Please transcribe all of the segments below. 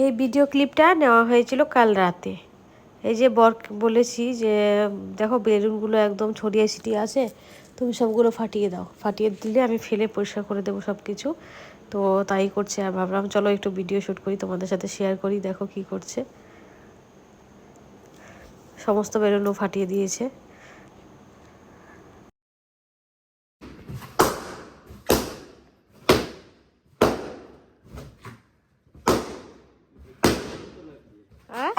এই ভিডিও ক্লিপটা নেওয়া হয়েছিল কাল রাতে। এই যে বর বলেছি যে, দেখো বেলুনগুলো একদম ছড়িয়ে ছিটিয়ে আছে, তুমি সবগুলো ফাটিয়ে দাও। ফাটিয়ে দিলে আমি ফেলে পরিষ্কার করে দেবো সব কিছু তো তাই করছে আর ভাবলাম চলো একটু ভিডিও শ্যুট করি, তোমাদের সাথে শেয়ার করি, দেখো কি করছে। সমস্ত বেলুনও ফাটিয়ে দিয়েছে হ্যাঁ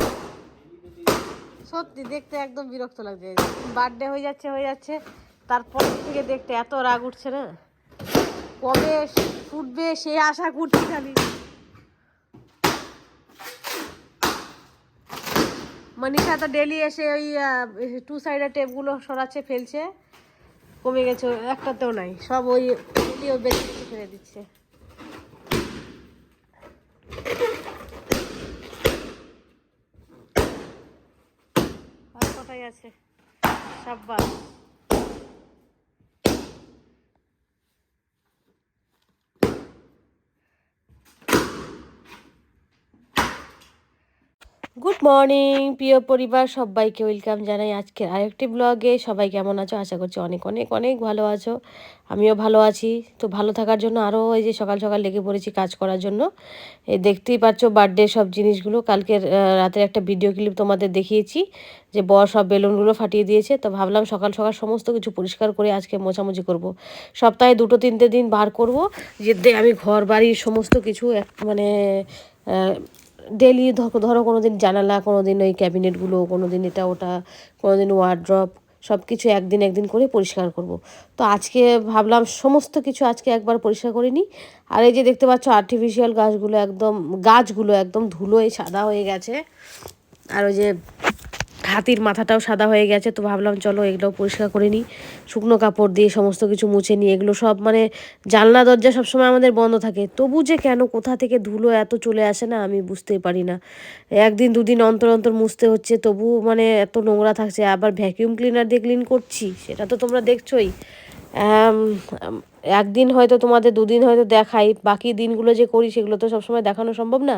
সত্যি দেখতে একদম বিরক্ত লাগছে। বার্থডে হয়ে যাচ্ছে হয়ে যাচ্ছে। তারপর থেকে দেখতে এত রাগ উঠছে না। কবে ফুটবে সে আশা করছি খালি মনীষা তো ডেলি এসে ওই টু সাইডের টেপগুলো সরাচ্ছে, ফেলছে। কমে গেছে, একটাতেও নাই। সব ওই ফেলে দিচ্ছে। কোথায় আছে। সাব্বাস। গুড মর্নিং প্রিয় পরিবার, সবাইকে ওয়েলকাম জানাই আজকের আরেকটি ব্লগে সবাই কেমন আছো? আশা করছি অনেক অনেক অনেক ভালো আছো। আমিও ভালো আছি। তো ভালো থাকার জন্য আরও এই যে সকাল সকাল লেগে পড়েছি কাজ করার জন্য। এই দেখতেই পাচ্ছ বার্থডে সব জিনিসগুলো। কালকের রাতের একটা ভিডিও ক্লিপ তোমাদের দেখিয়েছি, যে বর সব বেলুনগুলো ফাটিয়ে দিয়েছে। তো ভাবলাম সকাল সকাল সমস্ত কিছু পরিষ্কার করে আজকে মোছামুছি করব। সপ্তাহে দুটো, তিনটে দিন বার করব, যে আমি ঘর বাড়ির সমস্ত কিছু এক মানে ডেলি ধরো কোনো দিন জানালা কোনো দিন ওই ক্যাবিনেটগুলো কোনো দিন এটা ওটা কোনো দিন ওয়ার্ড্রপ সব কিছু একদিন একদিন করে পরিষ্কার করব। তো আজকে ভাবলাম সমস্ত কিছু আজকে একবার পরিষ্কার করে নিই আর এই যে দেখতে পাচ্ছ আর্টিফিশিয়াল গাছগুলো একদম গাছগুলো একদম ধুলোয় সাদা হয়ে গেছে আর ওই যে হাতির মাথাটাও সাদা হয়ে গেছে, তো ভাবলাম চলো এগুলোও পরিষ্কার করে নিই। শুকনো কাপড় দিয়ে সমস্ত কিছু মুছে নিই, এগুলো সব মানে জানলা, দরজা সবসময় আমাদের বন্ধ থাকে। তবু যে কেন কোথা থেকে ধুলো এত চলে আসে না আমি বুঝতেই পারি না। একদিন দুদিন অন্তর অন্তর মুছতে হচ্ছে তবু মানে এত নোংরা থাকছে, আবার ভ্যাকিউম ক্লিনার দিয়ে ক্লিন করছি, সেটা তো তোমরা দেখছোই। একদিন হয়তো তোমাদের দুদিন হয়তো দেখাই, বাকি দিনগুলো যে করি সেগুলো তো সবসময় দেখানো সম্ভব না।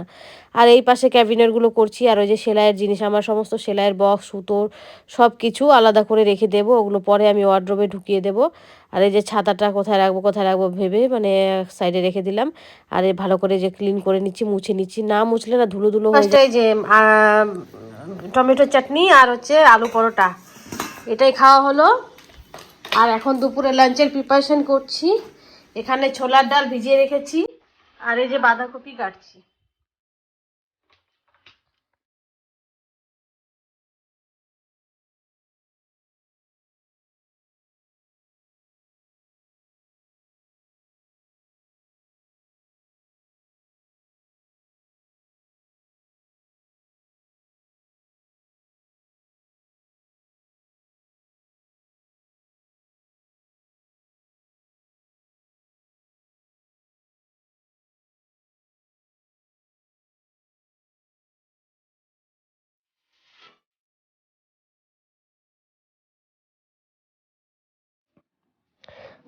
আর এই পাশে ক্যাবিনেটগুলো করছি, আর ওই যে সেলাইয়ের জিনিস, আমার সমস্ত সেলাইয়ের বক্স, সুতোর সব কিছু আলাদা করে রেখে দেবো। ওগুলো পরে আমি ওয়ার্ড্রোবে ঢুকিয়ে দেবো। আর এই যে ছাতাটা কোথায় রাখব কোথায় রাখব ভেবে মানে সাইডে রেখে দিলাম। আর এই ভালো করে যে ক্লিন করে নিচ্ছি, মুছে নিচ্ছি। না মুছলে না ধুলো ধুলো হয়ে যে টমেটো চাটনি আর হচ্ছে আলু পরোটা। এটাই খাওয়া হলো। আর এখন দুপুরে লাঞ্চের প্রিপারেশন করছি। এখানে ছোলার ডাল ভিজিয়ে রেখেছি। আর এই যে বাঁধাকপি কাটছি।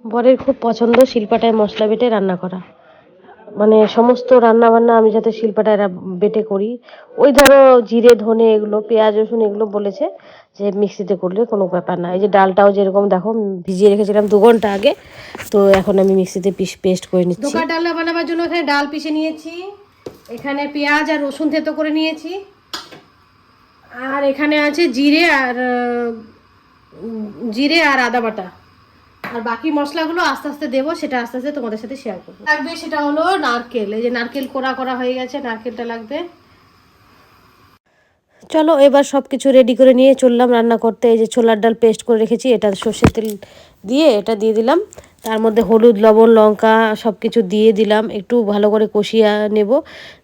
বরের খুব পছন্দ শিলপাটায় মশলা বেটে রান্না করা। মানে সমস্ত রান্না বান্না আমি যাতে শিলপাটায় বেটে করি। ওই ধরো জিরে, ধনে এগুলো, পেঁয়াজ, রসুন এগুলো বলেছে যে মিক্সিতে করলে কোনো ব্যাপার না। এই যে ডালটাও যেরকম দেখো ভিজিয়ে রেখেছিলাম দু ঘণ্টা আগে, তো এখন আমি মিক্সিতে পিস পেস্ট করে নিচ্ছি। দোকান ডালনা বানাবার জন্য এখানে ডাল পিষে নিয়েছি, এখানে পেঁয়াজ আর রসুন থেতো করে নিয়েছি, আর এখানে আছে জিরে আর জিরে আর আদা বাটা। আর বাকি মশলাগুলো আস্তে আস্তে দেবো সেটা আস্তে আস্তে তোমাদের সাথে শেয়ার করব। লাগবে সেটা হলো নারকেল এই যে নারকেল কোড়া করা হয়ে গেছে নারকেলটা লাগবে। চলো এবার সব কিছু রেডি করে নিয়ে চললাম রান্না করতে। এই যে ছোলার ডাল পেস্ট করে রেখেছি এটা সর্ষের তেল দিয়ে এটা দিয়ে দিলাম। তার মধ্যে হলুদ, লবণ, লঙ্কা সব কিছু দিয়ে দিলাম। একটু ভালো করে কষিয়ে নেব।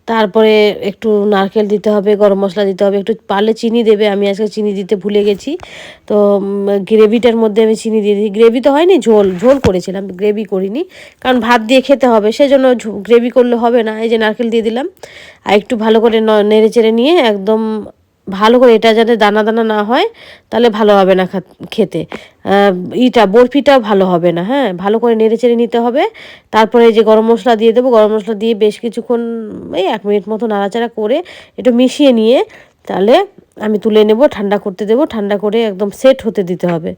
তারপরে একটু নারকেল দিতে হবে, গরম মশলা দিতে হবে। একটু পারলে চিনি দেবে, আমি আজকে চিনি দিতে ভুলে গেছি। তো গ্রেভিটার মধ্যে আমি চিনি দিয়ে দিই। গ্রেভি তো হয়নি, ঝোল ঝোল করেছিলাম, গ্রেভি করিনি। কারণ ভাত দিয়ে খেতে হবে, সেজন্য গ্রেভি করলে হবে না। এই যে নারকেল দিয়ে দিলাম। আর একটু ভালো করে নেড়ে চেড়ে নিয়ে একদম ভালো করে এটা যাতে দানা দানা না হয়, তাহলে ভালো হবে না খেতে। ইটা বরফিটা ভালো হবে না হ্যাঁ? ভালো করে নেড়ে চেড়ে নিতে হবে। তারপরে যে গরম মশলা দিয়ে দেবো, গরম মশলা দিয়ে বেশ কিছুক্ষণ, এই এক মিনিট মতো নাড়াচাড়া করে একটু মিশিয়ে নিয়ে, তাহলে আমি তুলে নেব, ঠান্ডা করতে দেবো। ঠান্ডা করে একদম সেট হতে দিতে হবে।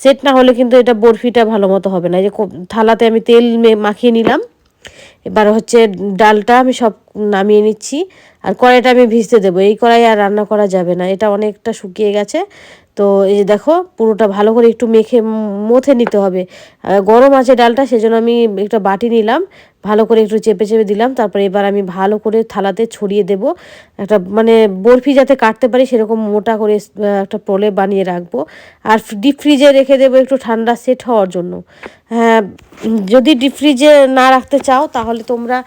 সেট না হলে কিন্তু এটা বরফিটা ভালো মতো হবে না। এই যে থালাতে আমি তেল মাখিয়ে নিলাম। এবার হচ্ছে ডালটা আমি সব নামিয়ে নিচ্ছি, আর কড়াইটা আমি ভিজতে দেবো। এই কড়াই আর রান্না করা যাবে না, এটা অনেকটা শুকিয়ে গেছে। তো এই যে দেখো, পুরোটা ভালো করে একটু মেখে মথে নিতে হবে। গরম আছে ডালটা, সেজন্য আমি একটা বাটি নিলাম ভালো করে একটু চেপে চেপে দিলাম, তারপরে এবার আমি ভালো করে থালাতে ছড়িয়ে দেব। একটা মানে বরফি যাতে কাটতে পারি সেরকম মোটা করে একটা প্রলে বানিয়ে রাখব। আর ডিপ ফ্রিজে রেখে দেবো একটু ঠান্ডা সেট হওয়ার জন্য। হ্যাঁ যদি ডিপ ফ্রিজে না রাখতে চাও তাহলে তোমরা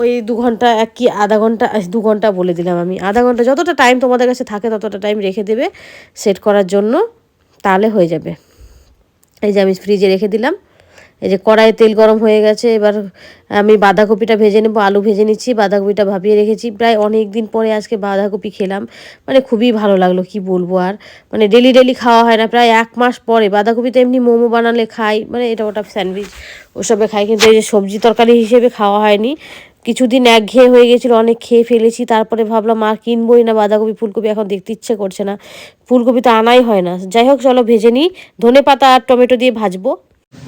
ওই দু ঘণ্টা এক কি আধা ঘণ্টা দু ঘণ্টা বলে দিলাম আমি। আধা ঘণ্টা যতটা টাইম তোমাদের কাছে থাকে ততটা টাইম রেখে দেবে সেট করার জন্য, তাহলে হয়ে যাবে। এই যে আমি ফ্রিজে রেখে দিলাম। এই যে কড়াইয়ে তেল গরম হয়ে গেছে, এবার আমি বাঁধাকপিটা ভেজে নেব, আলু ভেজে নিচ্ছি, বাঁধাকপিটা ভাপিয়ে রেখেছি। প্রায় অনেক দিন পরে আজকে বাঁধাকপি খেলাম মানে খুবই ভালো লাগল, কি বলব আর। মানে ডেলি ডেলি খাওয়া হয় না, প্রায় এক মাস পরে। বাঁধাকপিতে এমনি মোমো বানালে খাই মানে এটা ওটা স্যান্ডউইচ ওসবে খাই, কিন্তু এই যে সবজি তরকারি হিসেবে খাওয়া হয়নি। কিছুদিন একঘেয়ে হয়ে গেছিল, অনেক খেয়ে ফেলেছি, তারপরে ভাবলাম আর কিনবোই না বাঁধাকপি, ফুলকপি, এখন দেখতে ইচ্ছে করছে না। ফুলকপি তো আনাই হয় না। যাই হোক, চলো ভেজে নিই। ধনে পাতা আর টমেটো দিয়ে ভাজবো।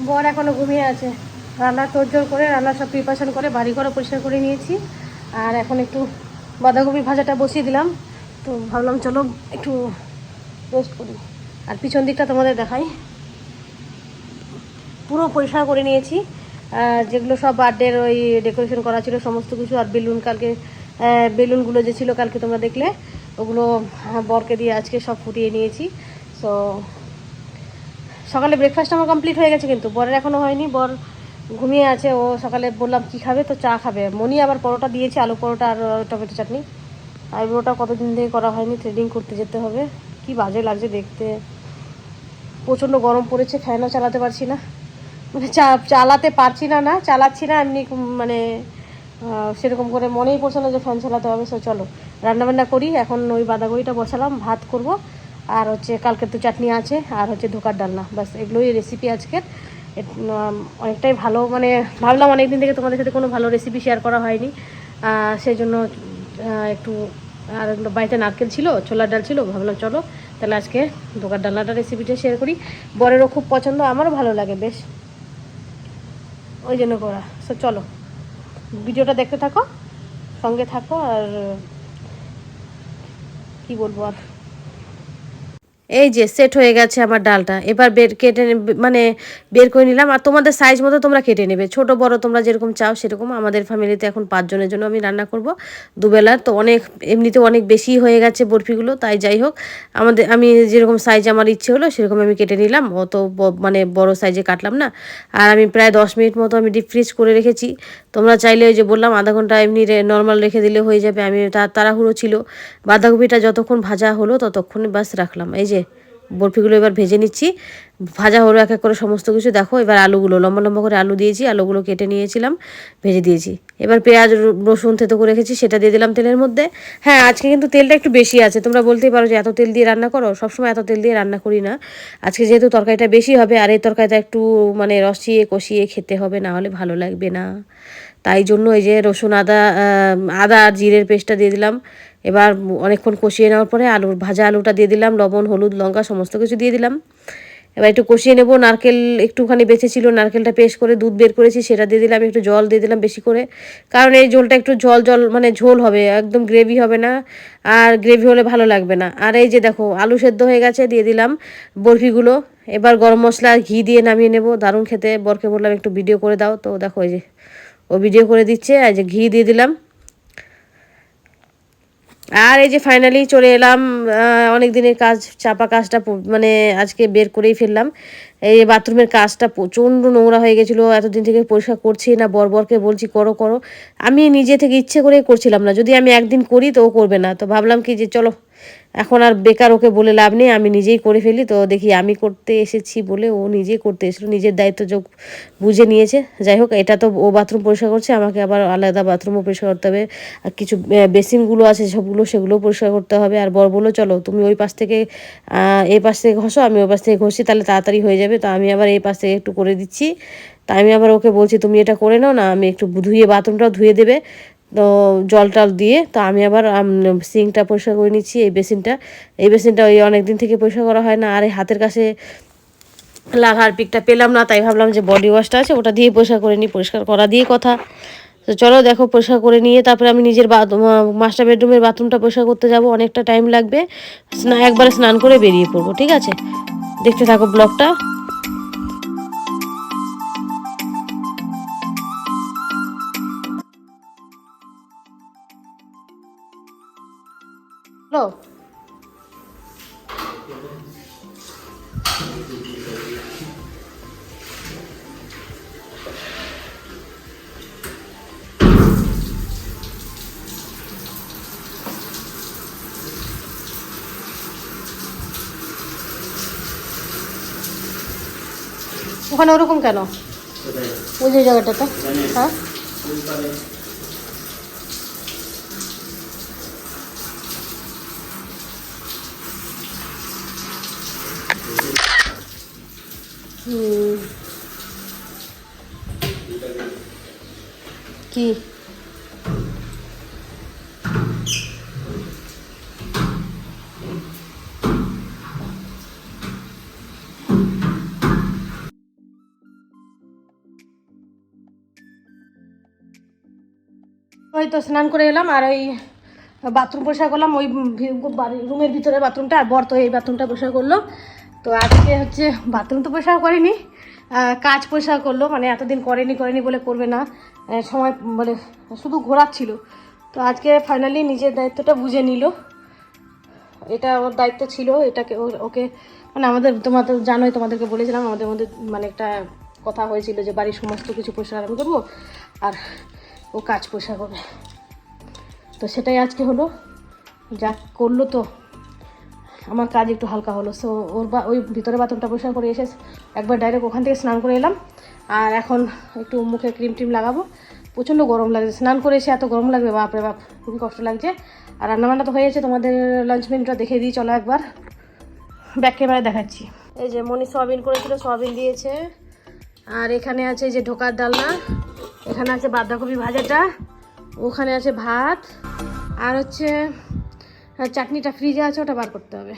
বর এখনও ঘুমিয়ে আছে। রান্না তোড়জোড় করে, রান্না সব প্রিপারেশন করে বাড়ি ঘরও পরিষ্কার করে নিয়েছি। আর এখন একটু বাঁধাকপি ভাজাটা বসিয়ে দিলাম। তো ভাবলাম চলো একটু রোস্ট করি। আর পিছন দিকটা তোমাদের দেখাই। পুরো পরিষ্কার করে নিয়েছি। যেগুলো সব বার্থডের ওই ডেকোরেশন করা ছিল, সমস্ত কিছু আর বেলুন কালকে বেলুনগুলো যে ছিল কালকে তোমরা দেখলে, ওগুলো বরকে দিয়ে আজকে সব ফুটিয়ে নিয়েছি। সো সকালে ব্রেকফাস্ট আমার কমপ্লিট হয়ে গেছে কিন্তু। বরের এখনও হয়নি, বর ঘুমিয়ে আছে, ও সকালে বললাম কি খাবে? তো চা খাবে। মনি আবার পরোটা দিয়েছে, আলু পরোটা আর টমেটো চাটনি। আইব্রোটা কতদিন থেকে করা হয়নি থ্রেডিং করতে যেতে হবে। কি বাজে লাগছে দেখতে। প্রচণ্ড গরম পড়েছে ফ্যানও চালাতে পারছি না। মানে চা, চালাতে পারছি না না, চালাচ্ছি না, এমনি মানে সেরকম করে মনেই পড়ছে না যে ফ্যান চালাতে হবে সো চলো। রান্নাবান্না করি, এখন ওই বাঁধাকপিটা বসালাম, ভাত করব। আর হচ্ছে কালকে তো চাটনি আছে, আর হচ্ছে ধোকার ডালনা। বাস এগুলোই রেসিপি আজকের। অনেকটাই ভালো মানে ভাবলাম অনেক দিন থেকে তোমাদের সাথে কোনো ভালো রেসিপি শেয়ার করা হয়নি। সেই জন্য একটু আর বাড়িতে নারকেল ছিল, ছোলার ডাল ছিল, ভাবলাম চলো তাহলে আজকে ধোকার ডালনাটা রেসিপিটা শেয়ার করি। বরেরও খুব পছন্দ, আমারও ভালো লাগে, বেশ। ওই জন্য করা। সো চলো, ভিডিওটা দেখতে থাকো, সঙ্গে থাকো, আর কি বলব আর? এই যে সেট হয়ে গেছে আমার ডালটা। এবার বের কেটে মানে বের করে নিলাম। আর তোমাদের সাইজ মতো তোমরা কেটে নেবে। ছোট, বড় তোমরা যেরকম চাও সেরকম। আমাদের ফ্যামিলিতে এখন পাঁচজনের জন্য আমি রান্না করব দুবেলার তো অনেক, এমনিতে অনেক বেশি হয়ে গেছে বরফিগুলো, তাই যাই হোক। আমাদের, আমি যেরকম সাইজ আমার ইচ্ছে হলো সেরকম আমি কেটে নিলাম। অত মানে বড় সাইজে কাটলাম না। আর আমি প্রায় দশ মিনিট মতো আমি ডিপ ফ্রিজ করে রেখেছি। তোমরা চাইলে ওই যে বললাম, আধা ঘণ্টা এমনি নর্মাল রেখে দিলে হয়ে যাবে। আমি তাড়াহুড়ো ছিল। বাঁধাকপিটা যতক্ষণ ভাজা হলো ততক্ষণ বাস রাখলাম। এই যে বরফিগুলো এবার ভেজে নিচ্ছি। ভাজা হলো এক এক করে সমস্ত কিছু। দেখো, এবার আলুগুলো, লম্বা লম্বা করে আলু দিয়েছি, আলুগুলো কেটে নিয়েছিলাম, ভেজে দিয়েছি। এবার পেঁয়াজ রসুন, থেতো করে রেখেছি, সেটা দিয়ে দিলাম তেলের মধ্যে। হ্যাঁ আজকে কিন্তু তেলটা একটু বেশি আছে। তোমরা বলতেই পারো যে এত তেল দিয়ে রান্না করো, সবসময় এত তেল দিয়ে রান্না করি না। আজকে যেহেতু তরকারিটা বেশি হবে, আর এই তরকারিটা একটু মানে রসিয়ে, কষিয়ে খেতে হবে, না হলে ভালো লাগবে না। তাই জন্য এই যে রসুন, আদা আদা আর জিরের পেস্টটা দিয়ে দিলাম। এবার অনেকক্ষণ কষিয়ে নেওয়ার পরে আলুর, ভাজা আলুটা দিয়ে দিলাম, লবণ, হলুদ, লঙ্কা, সমস্ত কিছু দিয়ে দিলাম। এবার একটু কষিয়ে নেব, নারকেল একটুখানি বেঁচে ছিল, নারকেলটা পেস্ট করে দুধ বের করেছি, সেটা দিয়ে দিলাম, একটু জল দিয়ে দিলাম বেশি করে। কারণ এই ঝোলটা একটু জল জল মানে ঝোল হবে, একদম গ্রেভি হবে না, আর গ্রেভি হলে ভালো লাগবে না। আর এই যে দেখো, আলু সেদ্ধ হয়ে গেছে, দিয়ে দিলাম বরফিগুলো। এবার গরম মশলা ঘি দিয়ে নামিয়ে নেব, দারুণ খেতে। বরকে বললাম, একটু ভিডিও করে দাও। তো দেখো এই যে ও ভিডিও করে দিচ্ছে আর যে ঘি দিয়ে দিলাম। আর এই যে ফাইনালি চলে এলাম অনেক দিনের কাজ, চাপা কাজটা মানে আজকে বের করেই ফেললাম। এই বাথরুমের কাজটা প্রচণ্ড নোংরা হয়ে গেছিল, এতদিন থেকে পরিষ্কার করছি না, বরবরকে বলছি করো করো। আমি নিজে থেকে ইচ্ছে করে করছিলাম না, যদি আমি একদিন করি তো করবে না। তো ভাবলাম কি যে চলো এখন আর বেকার ওকে বলে লাভ নেই, আমি নিজেই করে ফেলি। তো দেখি আমি করতে এসেছি বলে ও নিজেই করতে এসেছিল, নিজের দায়িত্ব যোগ বুঝে নিয়েছে। যাই হোক, এটা তো ও বাথরুম পরিষ্কার করছে, আমাকে আবার আলাদা বাথরুমও পরিষ্কার করতে হবে। আর কিছু বেসিনগুলো আছে সবগুলো সেগুলো পরিষ্কার করতে হবে। আর বর বলো চলো, তুমি ওই পাশ থেকে এই পাশ থেকে ঘষো, আমি ওই পাশ থেকে ঘষি তাহলে তাড়াতাড়ি হয়ে যাবে। তো আমি আবার এই পাশ থেকে একটু করে দিচ্ছি। তা আমি আবার ওকে বলছি, তুমি এটা করে নাও না, আমি একটু ধুয়ে বাথরুমটাও ধুয়ে দেবে। তো জল টল দিয়ে, তো আমি আবার সিঙ্কটা পরিষ্কার করে নিচ্ছি, এই বেসিনটা। এই বেসিনটা ওই অনেক দিন থেকে পরিষ্কার করা হয় না, আর এই হাতের কাছে লাগার পিকটা পেলাম না, তাই ভাবলাম যে বডি ওয়াশটা আছে, ওটা দিয়ে পরিষ্কার করে নিই, পরিষ্কার করা দিয়ে কথা। তো চলো দেখো, পরিষ্কার করে নিয়ে তারপরে আমি নিজের মাস্টার বেডরুমের বাথরুমটা পরিষ্কার করতে যাব, অনেকটা টাইম লাগবে। একবারে স্নান করে বেরিয়ে পড়ব, ঠিক আছে? দেখতে থাকো ব্লগটা হ্যালো ওখানে ওরকম কেন? ওই যে জায়গাটাতে? হ্যাঁ? কি ওই তো স্নান করে এলাম আর ওই বাথরুম পরিষ্কার করলাম, ওই রুমের ভিতরে বাথরুমটা আর বর তো এই বাথরুমটা পরিষ্কার করল। তো আজকে হচ্ছে বাথরুম তো পরিষ্কার করেনি কাজ পরিষ্কার করল মানে এতদিন করেনি করেনি বলে করবে না সময় বলে শুধু ঘোরাচ্ছিল। তো আজকে ফাইনালি নিজের দায়িত্বটা বুঝে নিল। এটা ওর দায়িত্ব ছিল, এটাকে ওকে মানে আমাদের তোমাদের জানোই, তোমাদেরকে বলেছিলাম, আমাদের মধ্যে মানে একটা কথা হয়েছিল যে বাড়ির সমস্ত কিছু পরিষ্কার আমি করব, আর ও কাজ পরিষ্কার করবে। তো সেটাই আজকে হলো যা করল তো। আমার কাজ একটু হালকা হলো। সো ওর বা ওই ভিতরে বাথরুমটা পরিষ্কার করে এসে একবার ডাইরেক্ট ওখান থেকে স্নান করে এলাম। আর এখন একটু মুখে ক্রিম টিম লাগাবো। প্রচণ্ড গরম লাগছে। স্নান করে এসে এত গরম লাগবে বাপরে বাপ, খুবই কষ্ট লাগছে। আর রান্নাবান্না তো হয়ে গেছে তোমাদের লাঞ্চ মেনুটা দেখে দিই, চলো একবার। ব্যাক ক্যামেরায় দেখাচ্ছি। এই যে মনি সয়াবিন করেছিল, সয়াবিন দিয়েছে। আর এখানে আছে যে ঢোকার ডালনা। এখানে আছে বাঁধাকপি ভাজাটা। ওখানে আছে ভাত। আর হচ্ছে চাটনিটা ফ্রিজে আছে ওটা বার করতে হবে।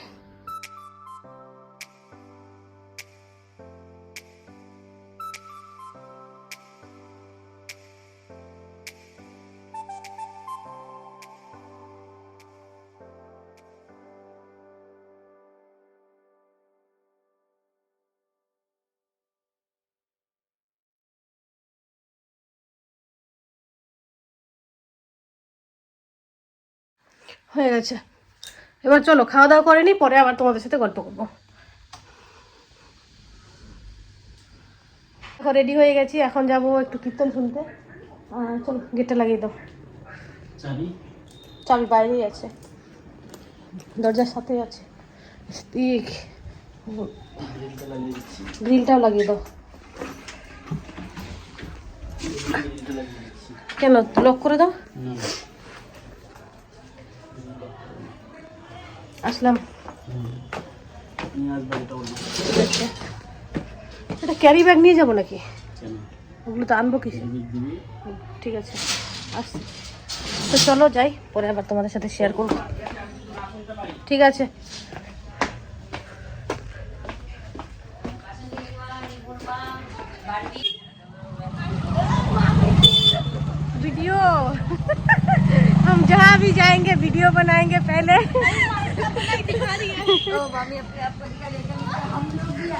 হয়ে গেছে। এবার চলো খাওয়া দাওয়া করে নি পরে আবার তোমাদের সাথে গল্প করব। রেডি হয়ে গেছি এখন যাব একটু কীর্তন শুনতে। চলো গেটটা লাগিয়ে দাও। চাবি? বাইরেই আছে। দরজার সাথেই আছে। গ্রিলটাও লাগিয়ে দাও। কেন লক করে দাও? আসলাম নিয়ে আসবে এটা বলবো ঠিক আছে এটা ক্যারি ব্যাগ নিয়ে যাবো নাকি কেন ওগুলো তো আনবো কি দিবি দিবি হুম, ঠিক আছে আসছি তো চলো যাই পরে আবার তোমাদের সাথে শেয়ার করবো ঠিক আছে वीडियो हम जहाँ भी जाएंगे वीडियो बनाएंगे पहले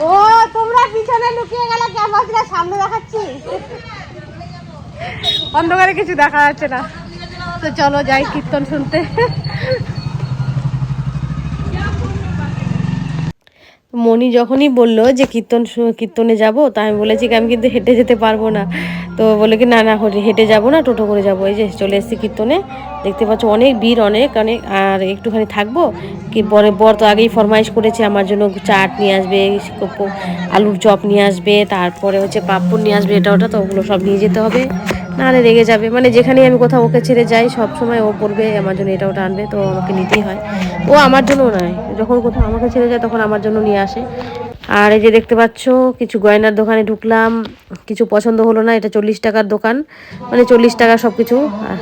ও, তোমরা পিছনে লুকিয়ে গেলে ক্যামেরা সামনে দেখাচ্ছি। অন্ধকারে কিছু দেখা যাচ্ছে না। তো চলো যাই কীর্তন শুনতে। মণি যখনই বলল যে কীর্তন কীর্তনে যাব, তা আমি বলেছি কি, আমি কিন্তু হেঁটে যেতে পারব না। তো বলে কি, না না, হেঁটে- যাব না, টোটো করে যাব। এই যে চলে এসেছি কীর্তনে। দেখতে পাচ্ছ অনেক ভিড়, অনেক অনেক, আর একটুখানি থাকব। কি পরে বর তো আগেই ফরমাইশ করেছে, আমার জন্য চাট নিয়ে আসবে আলুর চপ নিয়ে আসবে, তারপরে হচ্ছে পাঁপড় নিয়ে আসবে, এটা, ওটা, তো ওগুলো সব নিয়ে যেতে হবে। নাহলে রেগে যাবে। মানে যেখানেই আমি কোথাও ওকে ছেড়ে যাই, সব সময় ও করবে আমার জন্য এটা ওটা আনবে তো আমাকে নিতেই হয়। ও আমার জন্য নয়। যখন কোথাও আমাকে ছেড়ে যায়, তখন আমার জন্য নিয়ে আসে। আর এই যে দেখতে পাচ্ছ, কিছু গয়নার দোকানে ঢুকলাম। কিছু পছন্দ হলো না, এটা চল্লিশ টাকার দোকান। মানে চল্লিশ টাকা সব কিছু আর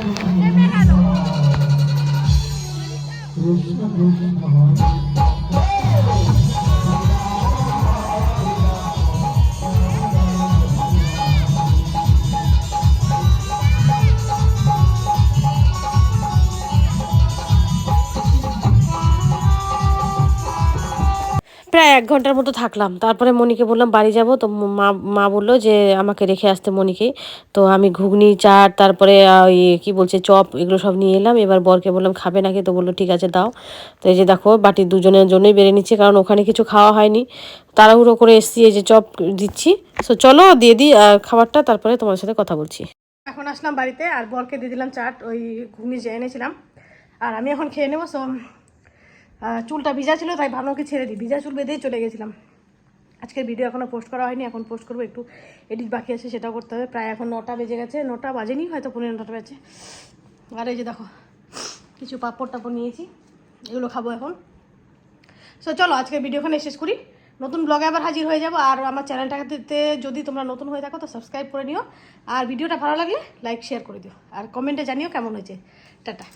প্রায় এক ঘণ্টার মতো থাকলাম। তারপরে মনিকে বললাম, বাড়ি যাব? তো মা মা বলল যে, আমাকে রেখে আসতে মনিকে তো আমি ঘুগনি, চাট, তারপরে ওই কী বলছে, চপ এগুলো সব নিয়ে এলাম। এবার বরকে বললাম, খাবে নাকি? তো বলল, ঠিক আছে, দাও। তো এই যে দেখো, বাটি দুজনের জন্যই বেড়ে নিচ্ছে, কারণ ওখানে কিছু খাওয়া হয়নি। তাড়াহুড়ো করে এসছি, এই যে চপ দিচ্ছি। সো চলো, দিয়ে দিই খাবারটা, তারপরে তোমার সাথে কথা বলছি। এখন আসলাম বাড়িতে, আর বরকে দিয়ে দিলাম চাট, ওই ঘুগনি যে এনেছিলাম। আর আমি এখন খেয়ে নেব, সো চুলটা ভিজা ছিল, তাই ভাবলাম কি ছেড়ে দিই। ভিজা চুল বেঁধেই চলে গেছিলাম। আজকের ভিডিও এখনও পোস্ট করা হয়নি, এখন পোস্ট করব, একটু এডিট বাকি আছে, সেটাও করতে হবে। প্রায় এখন নটা বেজে গেছে, নটা বাজেনি, হয়তো পনেরো নটা বেজে। আর এই যে দেখো, কিছু পাপড় টাপড় নিয়েছি, এগুলো খাব এখন। সো চলো, আজকের ভিডিও এখানে শেষ করি। নতুন ব্লগে আবার হাজির হয়ে যাব, আর আমার চ্যানেলটাতে যদি তোমরা নতুন হয়ে থাকো, তো সাবস্ক্রাইব করে নিও। আর ভিডিওটা ভালো লাগলে লাইক শেয়ার করে দিও। আর কমেন্টে জানিও কেমন হয়েছে। টাটা।